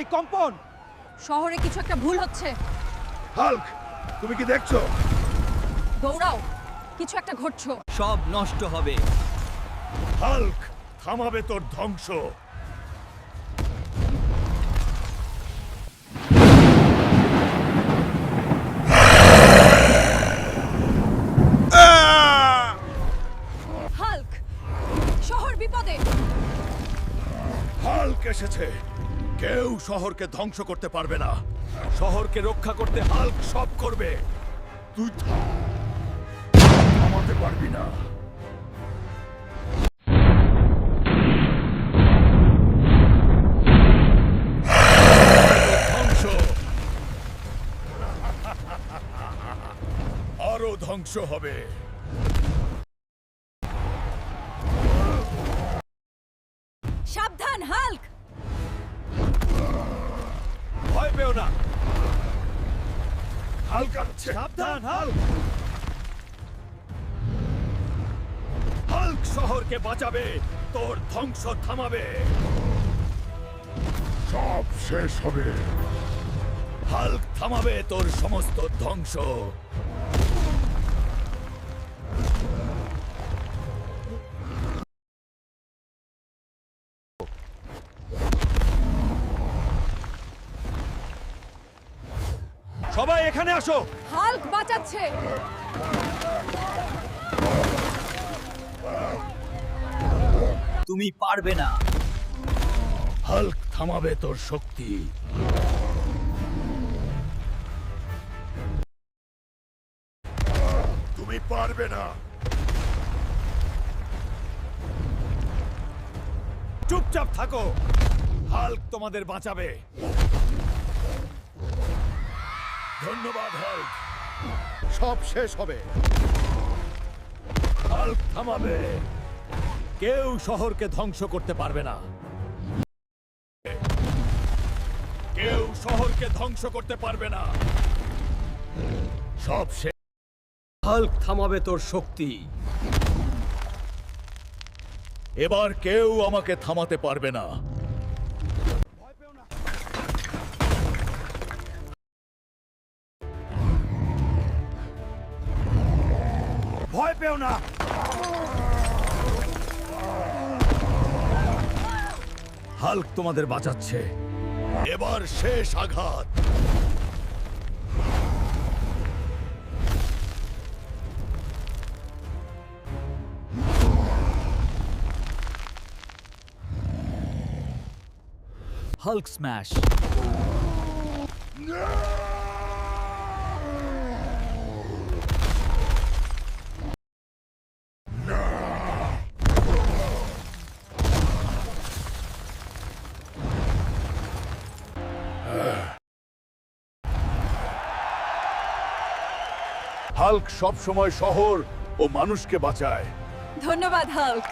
এই কম্পন। শহরে কিছু একটা ভুল হচ্ছে। হাল্ক তুমি কি দেখছ? দৌড়াও কিছু একটা ঘটছো। সব নষ্ট হবে। হাল্ক থামাবে তোর ধ্বংস। হাল্ক শহর বিপদে। হাল্ক এসেছে। কেউ শহরকে ধ্বংস করতে পারবে না। শহরকে রক্ষা করতে হাল্ক সব করবে। তুই থামাতে পারবি না। ধ্বংস। আরও ধ্বংস হবে। সাবধান হাল্ক হাল্ক শহরকে বাঁচাবে তোর ধ্বংস থামাবে। সব শেষ হবে। হাল্ক থামাবে তোর সমস্ত ধ্বংস। সবাই এখানে আসো। হাল্ক বাঁচাচ্ছে। তুমি পারবে না। হাল্ক থামাবে তোর শক্তি। তুমি পারবে না। চুপচাপ থাকো। হাল্ক তোমাদের বাঁচাবে। ধন্যবাদ হাল্ক। সব শেষ হবে। হাল্ক থামাবে। কেউ শহরকে ধ্বংস করতে পারবে না। কেউ শহরকে ধ্বংস করতে পারবে না। সব শেষ। হাল্ক থামাবে তোর শক্তি। এবার কেউ আমাকে থামাতে পারবে না। ভয় পেও না। হাল্ক তোমাদের বাঁচাচ্ছে। এবার শেষ আঘাত। Hulk smash. হাল্ক সবসময় শহর ও মানুষকে বাঁচায়। ধন্যবাদ হাল্ক।